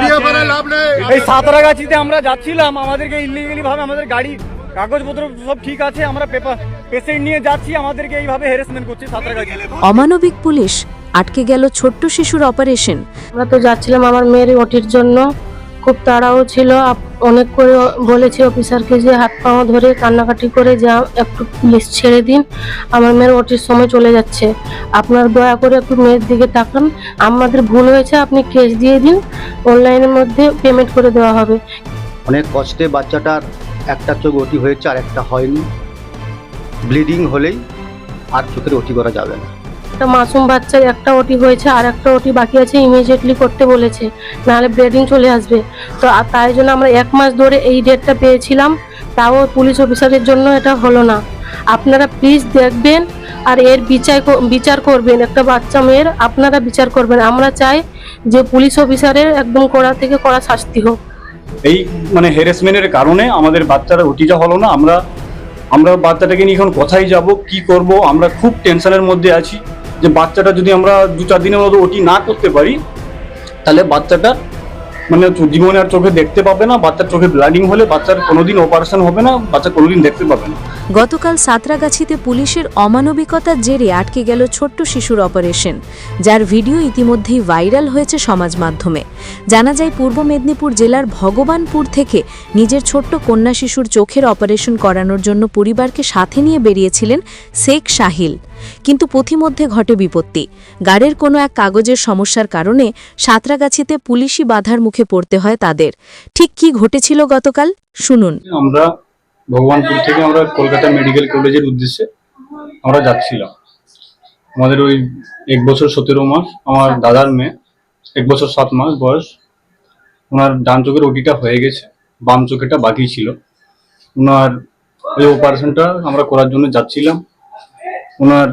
দিয়ে সাঁতরা গাছিতে এই সাঁতরাগাছিতে আমরা যাচ্ছিলাম আমাদেরকে ইলিগেলি ভাবে আমাদের গাড়ি কাগজপত্র সব ঠিক আছে আমরা পেপার পেশেন্ট নিয়ে যাচ্ছি আমাদেরকে এইভাবে হ্যারাসমেন্ট করছে সাঁতরাগাছি। অমানবিক পুলিশ আটকে গেল ছোট্ট শিশুর অপারেশন আমরা তো যাচ্ছিলাম আমার মেয়ের ওটির জন্য। খুব তাড়াও ছিল। অনেক করে বলেছি অফিসারকে যে হাত পাও ধরে কান্নাকাটি করে যা একটু প্লিজ ছেড়ে দিন। আমার মেয়ের ওটির সময় চলে যাচ্ছে। আপনার দয়া করে একটু মেয়ের দিকে তাকান। আমাদের ভুল হয়েছে, আপনি কেস দিয়ে দিন। অনলাইনের মধ্যে পেমেন্ট করে দেওয়া হবে। অনেক কষ্টে বাচ্চাটার একটা চোখ ওটি হয়েছে, আর একটা হয়নি। ব্লিডিং হলেই আর চোখের ওটি করা যাবে না। একটা মাসুম বাচ্চার একটা ওটি হয়েছে আর একটা ওটি বাকি আছে ইমিডিয়েটলি করতে বলেছে। নাহলে ব্লিডিং চলে আসবে। তো তাই জন্য আমরা এক মাস ধরে এই ডেটটা পেয়েছিলাম। তাও পুলিশ অফিসারের জন্য এটা হলো না। আপনারা প্লিজ দেখবেন আর এর বিচার বিচার করবেন। একটা বাচ্চা মেয়ের আপনারা বিচার করবেন। আমরা চাই যে পুলিশ অফিসারের একদম কড়া থেকে কড়া শাস্তি হোক। এই মানে হ্যারাসমেন্টের কারণে আমাদের বাচ্চারা ওটিটা হলো না, আমরা আমরা বাচ্চাটাকে নিয়ে এখন কোথায় যাব, কি করব, আমরা খুব টেনশনের মধ্যে আছি। যে বাচ্চাটা যদি আমরা দু চার দিনের মতো ওটি না করতে পারি, তাহলে বাচ্চাটা মানে জীবনে আর চোখে দেখতে পাবে না, বাচ্চার চোখে ব্লাডিং হলে বাচ্চার কোনোদিন অপারেশন হবে না, বাচ্চা কোনোদিন দেখতে পাবে না। গতকাল সাঁতরাগাছিতে পুলিশের অমানবিকতার জেরে আটকে গেল ছোট্ট শিশুর অপারেশন, যার ভিডিও ইতিমধ্যেই ভাইরাল হয়েছে সমাজ মাধ্যমে। জানা যায়, পূর্ব মেদিনীপুর জেলার ভগবানপুর থেকে নিজের ছোট্ট কন্যা শিশুর চোখের অপারেশন করানোর জন্য পরিবারকে সাথে নিয়ে বেরিয়েছিলেন শেখ সাহিল কিন্তু পথিমধ্যে ঘটে বিপত্তি। গাড়ির কোনো এক কাগজের সমস্যার কারণে সাঁতরাগাছিতে পুলিশি বাধার মুখে পড়তে হয় তাদের। ঠিক কি ঘটেছিল গতকাল? শুনুন। আমরা ভগবানপুর থেকে আমরা কলকাতা মেডিকেল কলেজের উদ্দেশ্যে আমরা যাচ্ছিলাম। আমাদের ওই এক বছর সতেরো মাস, আমার দাদার মেয়ে, এক বছর সাত মাস বয়স, ওনার ডান চোখের ওটিটা হয়ে গেছে, বাম চোখেটা বাকি ছিল। ওনার ওই অপারেশনটা আমরা করার জন্য যাচ্ছিলাম। ওনার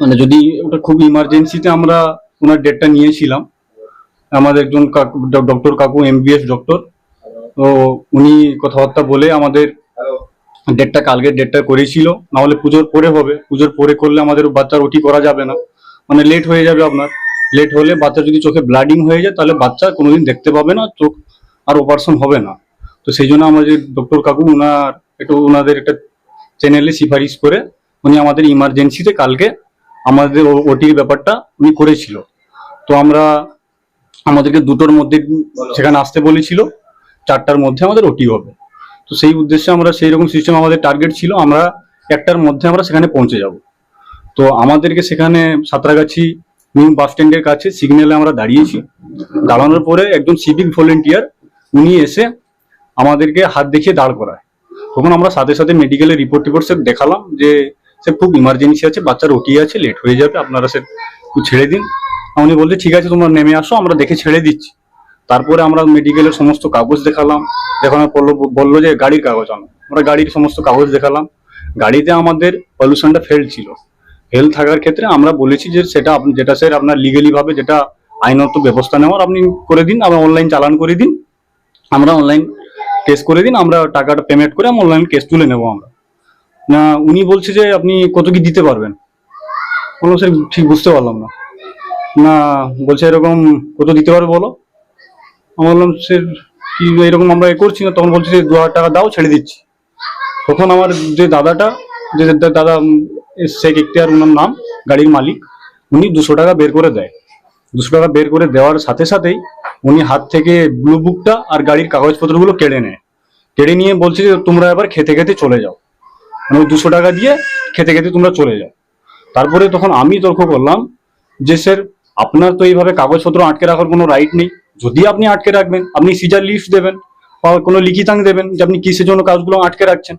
মানে যদি ওটা খুব ইমার্জেন্সিতে আমরা ওনার ডেটটা নিয়েছিলাম, আমাদের একজন কাকু, ডক্টর কাকু এমবিএস ডক্টর তো উনি কথাবার্তা বলে আমাদের ডেটটা কালকে ডেটটা করেছিল না হলে পুজোর পরে হবে। পুজোর পরে করলে আমাদের বাচ্চার ওটি করা যাবে না। মানে লেট হয়ে যাবে আপনার। লেট হলে বাচ্চা যদি চোখে ব্লাডিং হয়ে যায়, তাহলে বাচ্চা কোনোদিন দেখতে পাবে না, চোখ আর অপারেশন হবে না। তো সেই জন্য আমাদের ডক্টর কাকু ওনার একটু ওনাদের একটা চ্যানেলে সিফারিশ করে উনি আমাদের ইমার্জেন্সিতে কালকে আমাদের ওটির ব্যাপারটা উনি করেছিল। তো আমরা আমাদেরকে দুটোর মধ্যে, সেখানে আসতে বলেছিল, চারটার মধ্যে আমাদের ওটি হবে। তো সেই উদ্দেশ্যে আমরা সেই রকম সিস্টেম আমাদের টার্গেট ছিল, আমরা একটার মধ্যে আমরা সেখানে পৌঁছে যাব। তো আমাদেরকে সেখানে সাঁতরাগাছি নিউ বাস স্ট্যান্ডের কাছে সিগন্যালে আমরা দাঁড়িয়েছি। দাঁড়ানোর পরে একজন সিভিক ভলেন্টিয়ার উনি এসে আমাদেরকে হাত দেখিয়ে দাঁড় করায়। তখন আমরা সাথে সাথে মেডিকেলের রিপোর্ট টিপোর্ট সে দেখালাম যে সে খুব ইমার্জেন্সি আছে বাচ্চার ওটি আছে লেট হয়ে যাবে, আপনারা সে একটু ছেড়ে দিন। উনি বলছে ঠিক আছে, তোমরা নেমে আসো, আমরা দেখে ছেড়ে দিচ্ছি। তারপরে আমরা মেডিকেলের সমস্ত কাগজ দেখালাম। দেখানোর পর বলল যে গাড়ির কাগজ আনো। আমরা গাড়ির সমস্ত কাগজ দেখালাম। গাড়িতে আমাদের পলিউশনটা ফেল ছিল। ফেল থাকার ক্ষেত্রে আমরা বলেছি যে সেটা যেটা স্যার আপনার লিগেলি ভাবে যেটা আইনত ব্যবস্থা নেওয়ার, আপনি করে দিন। আমরা অনলাইন চালান করে দিন। আমরা অনলাইন কেস করে দিন। আমরা টাকাটা পেমেন্ট করে আমরা অনলাইন কেস তুলে নেব আমরা। না, উনি বলছে যে আপনি কত কি দিতে পারবেন। বললাম স্যার, ঠিক বুঝতে পারলাম না। না, বলছে, এরকম কত দিতে পারবে বলো? আমি বললাম, সে কি এরকম আমরা এ করছি না? তখন বলছে যে দু হাজার টাকা দাও, ছেড়ে দিচ্ছি। তখন আমার যে দাদাটা, যে দাদা শেখ ইখতিয়ার ওনার নাম, গাড়ির মালিক, উনি দুশো টাকা বের করে দেয়। দুশো টাকা বের করে দেওয়ার সাথে সাথেই উনি হাত থেকে ব্লু বুকটা আর গাড়ির কাগজপত্রগুলো কেড়ে নেয়। কেড়ে নিয়ে বলছে যে, তোমরা এবার খেতে খেতে চলে যাও। মানে দুশো টাকা দিয়ে খেতে খেতে তোমরা চলে যাও। তারপরে তখন আমি তর্ক করলাম যে, স্যার, আপনার তো এইভাবে কাগজপত্র আটকে রাখার কোনো রাইট নেই। যদি আপনি আটকে রাখবেন, আপনি সিজার লিস্ট দেবেন বা কোনো লিখিতাং দেবেন যে আপনি কিসের জন্য কাজগুলো আটকে রাখছেন,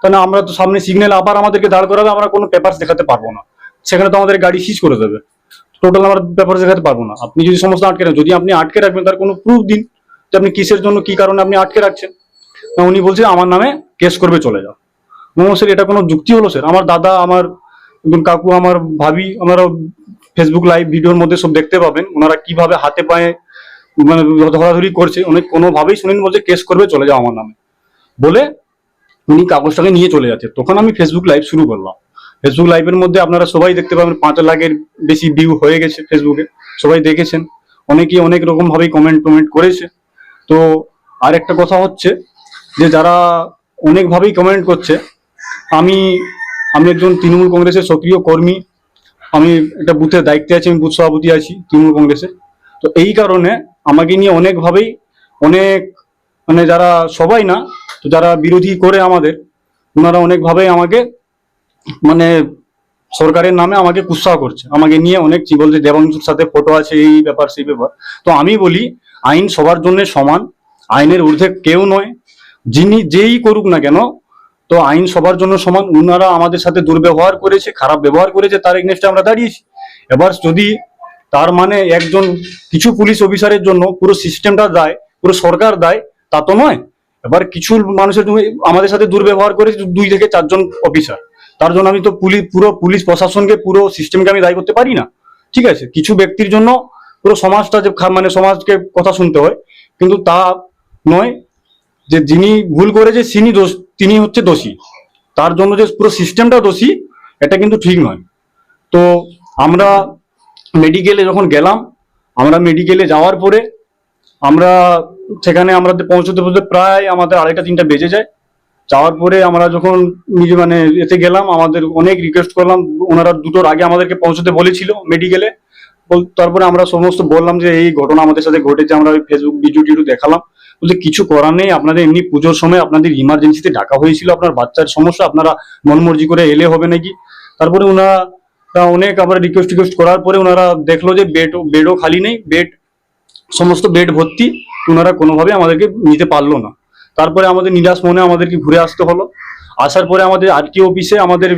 তাহলে আমরা তো সামনে সিগন্যাল আবার আমাদেরকে দাঁড় করাবে, আমরা কোনো পেপার দেখাতে পারব না। সেখানে তো আমাদের গাড়ি সিজ করে দেবে। টোটাল আমরা পেপার দেখাতে পারব না। আপনি যদি সমস্ত আটকে রাখেন, যদি আপনি আটকে রাখবেন, তার কোনো প্রুফ দিন যে আপনি কিসের জন্য, কি কারণে আপনি আটকে রাখছেন। না, উনি বলছে, আমার নামে কেস করবে, চলে যাও। মোমো স্যার, এটা কোনো যুক্তি হলো, স্যার? আমার দাদা, আমার কাকু, আমার ভাবি, আমরা ফেসবুক লাইভ ভিডিওর মধ্যে সব দেখতে পাবেন। ওনারা কীভাবে হাতে পায়ে মানে ধরাধরি করছে উনি কোনোভাবেই শুনেন বলছে, কেস করবে, চলে যাও আমার নামে। বলে উনি কাগজটাকে নিয়ে চলে যাচ্ছে। তখন আমি ফেসবুক লাইভ শুরু করলাম। ফেসবুক লাইভের মধ্যে আপনারা সবাই দেখতে পাবেন, পাঁচ লাখের বেশি ভিউ হয়ে গেছে ফেসবুকে সবাই দেখেছেন। অনেকেই অনেক রকমভাবেই কমেন্ট টমেন্ট করেছে। তো আর একটা কথা হচ্ছে যে, যারা অনেকভাবেই কমেন্ট করছে, আমি আমি একজন তৃণমূল কংগ্রেসের সক্রিয় কর্মী। আমি একটা বুথের দায়িত্বে আছি, আমি বুথ সভাপতি আছি তৃণমূল কংগ্রেসের তো এই কারণে আমাকে নিয়ে অনেকভাবেই অনেক মানে যারা সবাই না, তো যারা বিরোধী করে আমাদের, ওনারা অনেকভাবেই আমাকে মানে সরকারের নামে আমাকে কুৎসাহ করছে। আমাকে নিয়ে অনেক কি বলছে, দেবাংশুর সাথে ফটো আছে, এই ব্যাপার, সেই ব্যাপার। তো আমি বলি, আইন সবার জন্য সমান, আইনের ঊর্ধ্বে কেউ নয়, যিনি যেই করুক না কেন, তো আইন সবার জন্য সমান। ওনারা আমাদের সাথে দুর্ব্যবহার করেছে, খারাপ ব্যবহার করেছে, তার এগনেস্টে আমরা দাঁড়িয়েছি। এবার যদি তার মানে একজন কিছু পুলিশ অফিসারের জন্য পুরো সিস্টেমটা দায়, পুরো সরকার দায়, তা তো নয়। এবার কিছু মানুষের আমাদের সাথে দুর্ব্যবহার করে দুই থেকে চারজন অফিসার তার জন্য আমি তো পুলিশ পুরো পুলিশ প্রশাসনকে, পুরো সিস্টেমকে আমি দায়ী করতে পারি না। ঠিক আছে? কিছু ব্যক্তির জন্য পুরো সমাজটা যে মানে সমাজকে কথা শুনতে হয়, কিন্তু তা নয় যে যিনি ভুল করেছে তিনি দোষ তিনি হচ্ছে দোষী। তার জন্য যে পুরো সিস্টেমটা দোষী, এটা কিন্তু ঠিক নয়। তো আমরা মেডিকেলে যখন গেলাম, আমরা মেডিকেলে যাওয়ার পরে আমরা সেখানে আমাদের পৌঁছতে পৌঁছতে প্রায় আমাদের আড়াইটা তিনটা বেজে যায়। যাওয়ার পরে আমরা যখন নিজে মানে এতে গেলাম, আমাদের অনেক রিকোয়েস্ট করলাম, ওনারা দুটোর আগে আমাদেরকে পৌঁছতে বলেছিল মেডিকেলে তারপরে আমরা সমস্ত বললাম যে, এই ঘটনা আমাদের সাথে ঘটেছে। আমরা ওই ফেসবুক ভিডিও টিডিও দেখালাম। বলতে কিছু করার নেই, আপনাদের এমনি পুজোর সময় আপনাদের ইমার্জেন্সিতে ডাকা হয়েছিল। আপনার বাচ্চার সমস্যা, আপনারা মনমর্জি করে এলে হবে নাকি? তারপরে ওনারা অনেক আবার রিকোয়েস্ট টিকোয়েস্ট করার পরে ওনারা দেখল যে বেড বেডও খালি নেই বেড সমস্ত বেড ভর্তি, ওনারা কোনোভাবে আমাদেরকে নিতে পারল না। তারপরে আমাদের নিরাশ মনে আমাদেরকে ঘুরে আসতে হলো। আসার পরে আমাদের আরটি অফিসে আমাদের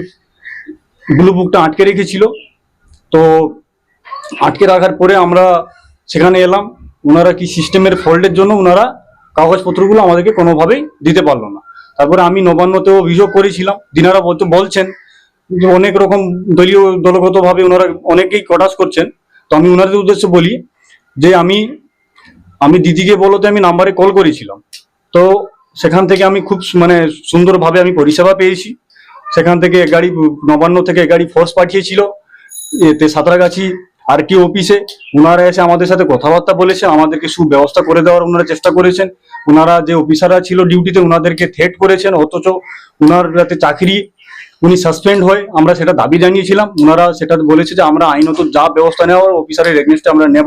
ব্লু বুকটা আটকে রেখেছিল। তো আটকে রাখার পরে আমরা সেখানে এলাম। ওনারা কি সিস্টেমের ফল্টের জন্য ওনারা কাগজপত্রগুলো আমাদেরকে কোনোভাবেই দিতে পারল না। তারপরে আমি নবান্নতেও অভিযোগ করেছিলাম। দিনারা বলছেন অনেক রকম দলীয় দলগতভাবে ওনারা অনেকেই কটাস করছেন। তো আমি ওনাদের উদ্দেশ্যে বলি যে আমি আমি দিদিকে বলতে আমি নাম্বারে কল করেছিলাম। তো সেখান থেকে আমি খুব মানে সুন্দরভাবে আমি পরিষেবা পেয়েছি। সেখান থেকে গাড়ি নবান্ন থেকে গাড়ি ফোর্স পাঠিয়েছিল, এতে সাঁতরাগাছি আর কি অফিসে। ওনারা এসে আমাদের সাথে কথাবার্তা বলেছে আমাদেরকে সুব্যবস্থা করে দেওয়ার ওনারা চেষ্টা করেছেন। ওনারা যে অফিসাররা ছিল ডিউটিতে, ওনাদেরকে থ্রেট করেছেন, অথচ ওনার চাকরি উনি সাসপেন্ড হয় আমরা সেটা দাবি জানিয়েছিলাম। ওনারা সেটা বলেছে যে আমরা আইনত যা ব্যবস্থা নেওয়ার অফিসারের এগনেস্টে আমরা নেব।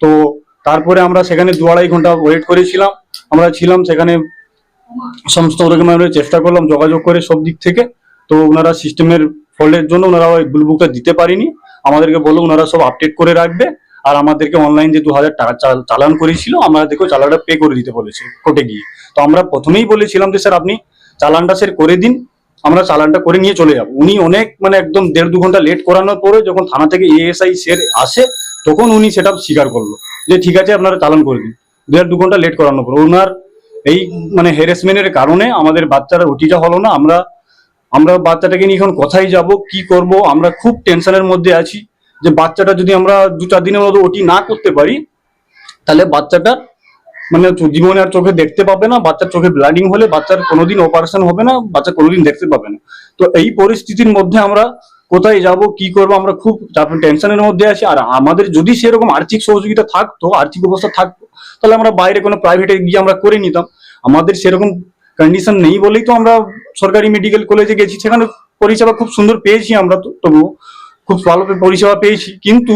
তো তারপরে আমরা সেখানে দু আড়াই ঘণ্টা ওয়েট করেছিলাম। আমরা ছিলাম সেখানে সমস্ত রকম আমরা চেষ্টা করলাম, যোগাযোগ করে সব দিক থেকে। তো ওনারা সিস্টেমের ফলের জন্য ওনারা ওই বুলবুকটা দিতে পারিনি। আমাদেরকে বলল ওনারা সব আপডেট করে রাখবে। আর আমাদেরকে অনলাইন যে দু হাজার টাকা চাল- চালান করেছিল আমাদেরকেও চালানটা পে করে দিতে বলেছে কোর্টে গিয়ে। তো আমরা প্রথমেই বলেছিলাম যে, স্যার, আপনি চালানটা, স্যার, করে দিন। আমরা চালানটা করে নিয়ে চলে যাব। উনি অনেক মানে একদম দেড় দু ঘণ্টা লেট করানোর পরে যখন থানা থেকে এএসআই সের আসে, তখন উনি সেটা স্বীকার করল যে, ঠিক আছে, আপনারা চালান করে দিন। দেড় দু ঘণ্টা লেট করানোর পর ওনার এই মানে হ্যারাসমেন্টের কারণে আমাদের বাচ্চারা ওটিটা হলো না। আমরা আমরা বাচ্চাটাকে নিয়ে এখন কোথায় যাব, কি করব? আমরা খুব টেনশনের মধ্যে আছি যে, বাচ্চাটা যদি আমরা দু চার দিনের মতো ওটি না করতে পারি, তাহলে বাচ্চাটা মানে জীবনে আর চোখে দেখতে পাবে না, বাচ্চার চোখে ব্লাডিং হলে বাচ্চার কোনোদিন অপারেশন হবে না, বাচ্চা কোনোদিন দেখতে পাবে না। তো এই পরিস্থিতির মধ্যে আমরা কোথায় যাব, কি করব, আমরা খুব টেনশনের মধ্যে আছি। আর আমাদের যদি সেরকম আর্থিক সহযোগিতা থাকতো, আর্থিক অবস্থা থাকতো, তাহলে আমরা বাইরে কোনো প্রাইভেটে গিয়ে আমরা করে নিতাম। আমাদের সেরকম কন্ডিশন নেই বলেই তো আমরা সরকারি মেডিকেল কলেজে গেছি। সেখানে পরিষেবা খুব সুন্দর পেয়েছি আমরা তো, তবুও খুব ভালো পরিষেবা পেয়েছি। কিন্তু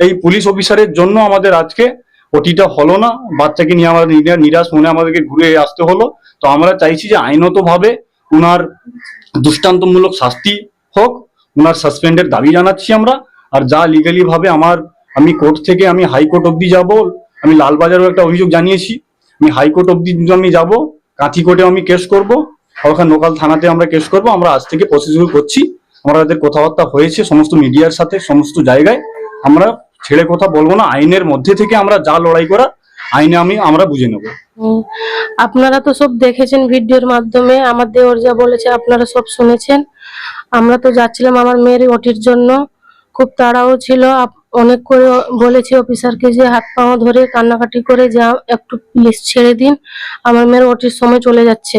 এই পুলিশ অফিসারের জন্য আমাদের আজকে ওটিটা হলো না বাচ্চাকে নিয়ে আমাদের নিরাশ মনে আমাদেরকে ঘুরে আসতে হলো। তো আমরা চাইছি যে আইনতভাবে উনার দৃষ্টান্তমূলক শাস্তি হোক, উনার সাসপেন্ডের দাবি জানাচ্ছি আমরা। আর যা লিগালি ভাবে আমার আমি কোর্ট থেকে আমি হাইকোর্ট অবধি যাব, আমি লালবাজারও একটা অভিযোগ জানিয়েছি, আমি হাইকোর্ট অবধি আমি যাব, কাঁথি কোর্টে আমি কেস করব ওখানে লোকাল থানাতে আমরা কেস করব, আমরা আজ থেকে প্রসিডিউর করছি। আমাদের কথাবার্তা হয়েছে, সমস্ত মিডিয়ার সাথে, সমস্ত জায়গায় আমরা ছেড়ে কথা বলব না, আইনের মধ্যে থেকে আমরা যা লড়াই করা, আইনে আমি, আমরা বুঝে নেব। আপনারা তো সব দেখেছেন ভিডিওর মাধ্যমে, আমার দেওর যা বলেছে আপনারা সব শুনেছেন। আমরা তো যাচ্ছিলাম আমার মেয়ের ওটির জন্য, খুব তাড়াও ছিল, আপ- অনেক করে বলেছি অফিসারকে যে হাত পাও ধরে কান্নাকাটি করে যা একটু প্লিজ ছেড়ে দিন। আমার মেয়ের ওটির সময় চলে যাচ্ছে।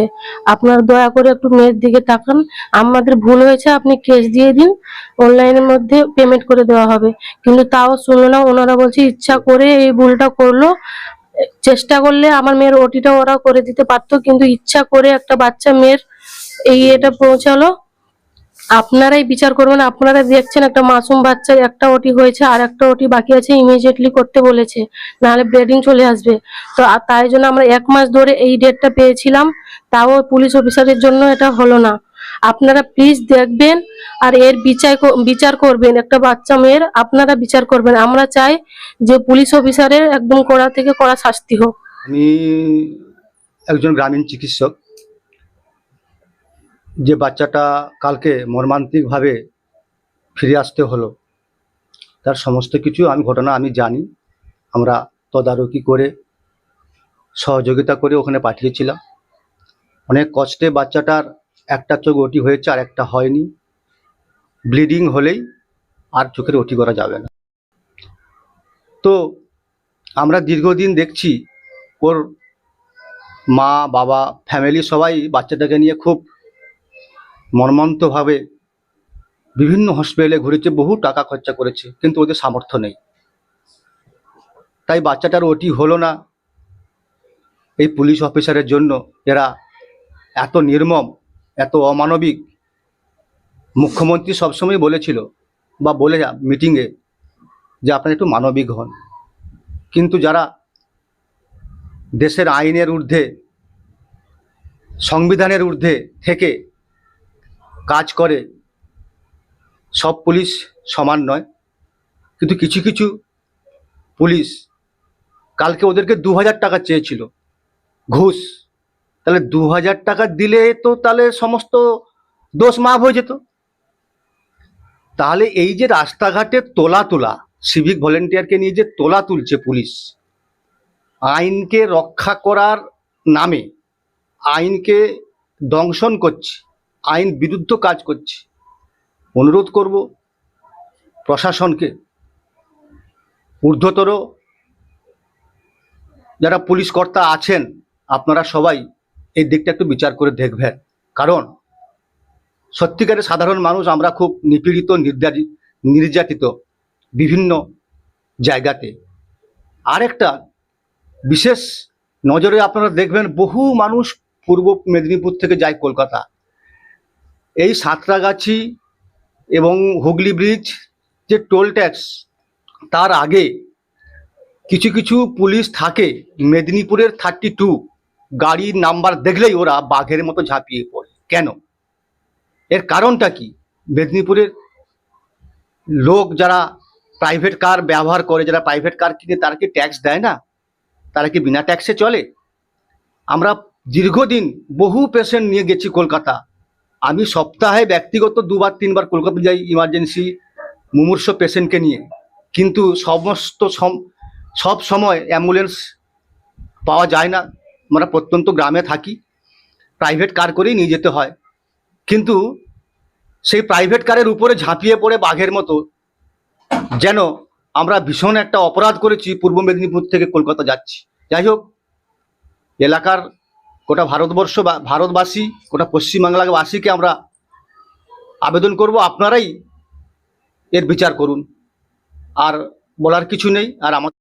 আপনার দয়া করে একটু মেয়ের দিকে তাকান। আমাদের ভুল হয়েছে, আপনি কেস দিয়ে দিন। অনলাইনের মধ্যে পেমেন্ট করে দেওয়া হবে। কিন্তু তাও শুনলো না, ওনারা বলছে ইচ্ছা করে এই ভুলটা করল। চেষ্টা করলে আমার মেয়ের ওটিটা ওরা করে দিতে পারতো, কিন্তু ইচ্ছা করে একটা বাচ্চা মেয়ের এই এটা পৌঁছালো। আপনারাই বিচার করবেন, আপনারা দেখছেন একটা মাসুম বাচ্চার একটা ওটি হয়েছে আর একটা ওটি বাকি আছে ইমিডিয়েটলি করতে বলেছে, নাহলে ব্লিডিং চলে আসবে। তো তাই জন্য আমরা এক মাস ধরে এই ডেটটা পেয়েছিলাম, তাও পুলিশ অফিসারের জন্য এটা হলো না। আপনারা প্লিজ দেখবেন আর এর বিচার বিচার করবেন, একটা বাচ্চা মেয়ের আপনারা বিচার করবেন। আমরা চাই যে পুলিশ অফিসারের একদম কড়া থেকে কড়া শাস্তি হোক। আমি একজন গ্রামীণ চিকিৎসক যে বাচ্চাটা কালকে মর্মান্তিকভাবে ফিরে আসতে হলো, তার সমস্ত কিছু আমি, ঘটনা আমি জানি। আমরা তদারকি করে, সহযোগিতা করে ওখানে পাঠিয়েছিলাম। অনেক কষ্টে বাচ্চাটার একটা চোখ ওটি হয়েছে, আর একটা হয়নি। ব্লিডিং হলেই আর চোখের ওটি করা যাবে না। তো আমরা দীর্ঘদিন দেখছি, ওর মা, বাবা ফ্যামিলি সবাই বাচ্চাটাকে নিয়ে খুব মর্মান্তভাবে বিভিন্ন হসপিটালে ঘুরেছে, বহু টাকা খরচা করেছে, কিন্তু ওদের সামর্থ্য নেই। তাই বাচ্চাটার ওটি হলো না। এই পুলিশ অফিসারের জন্য এরা এত নির্মম, এত অমানবিক। মুখ্যমন্ত্রী সবসময় বলেছিল বা বলে মিটিংয়ে যে আপনারা একটু মানবিক হন। কিন্তু যারা দেশের আইনের ঊর্ধ্বে, সংবিধানের ঊর্ধ্বে থেকে কাজ করে, সব পুলিশ সমান নয়। কিন্তু কিছু কিছু পুলিশ কালকে ওদেরকে দু হাজার টাকা চেয়েছিল। ঘুষ। তাহলে দু হাজার টাকা দিলে তো তাহলে সমস্ত দোষ মাফ হয়ে যেত। তাহলে এই যে রাস্তাঘাটে তোলা তোলা সিভিক ভলেন্টিয়ারকে নিয়ে যে তোলা তুলছে পুলিশ, আইনকে রক্ষা করার নামে আইনকে দংশন করছে আইন বিরুদ্ধ কাজ করছে। অনুরোধ করব প্রশাসনকে ঊর্ধ্বতর যারা পুলিশ কর্তা আছেন, আপনারা সবাই এই দিকটা একটু বিচার করে দেখবেন। কারণ সত্যিকারের সাধারণ মানুষ আমরা খুব নিপীড়িত নির্যাতিত বিভিন্ন জায়গাতে। আরেকটা বিশেষ নজরে আপনারা দেখবেন বহু মানুষ পূর্ব মেদিনীপুর থেকে যায় কলকাতা। এই সাঁতরাগাছি এবং হুগলি ব্রিজ যে টোল ট্যাক্স, তার আগে কিছু কিছু পুলিশ থাকে মেদিনীপুরের থার্টি টু গাড়ির নাম্বার দেখলেই ওরা বাঘের মতো ঝাঁপিয়ে পড়ে। কেন? এর কারণটা কি? মেদিনীপুরের লোক যারা প্রাইভেট কার ব্যবহার করে, যারা প্রাইভেট কার কিনে, তারা কি ট্যাক্স দেয় না? তারা কি বিনা ট্যাক্সে চলে? আমরা দীর্ঘদিন বহু পেশেন্ট নিয়ে গেছি কলকাতা। আমি সপ্তাহে ব্যক্তিগত দুবার, তিনবার কলকাতা যাই ইমার্জেন্সি মুমূর্ষ পেশেন্টকে নিয়ে। কিন্তু সমস্ত সম- সব সময় অ্যাম্বুলেন্স পাওয়া যায় না। আমরা প্রত্যন্ত গ্রামে থাকি প্রাইভেট কার করেই নিয়ে যেতে হয়। কিন্তু সেই প্রাইভেট কারের উপরে ঝাঁপিয়ে পড়ে বাঘের মতো। যেন আমরা ভীষণ একটা অপরাধ করেছি, পূর্ব মেদিনীপুর থেকে কলকাতা যাচ্ছি। যাই হোক, এলাকার গোটা ভারতবর্ষ বা ভারতবাসী, গোটা পশ্চিমবাংলাবাসীকে আমরা আবেদন করব, আপনারাই এর বিচার করুন। আর বলার কিছু নেই, আর আমার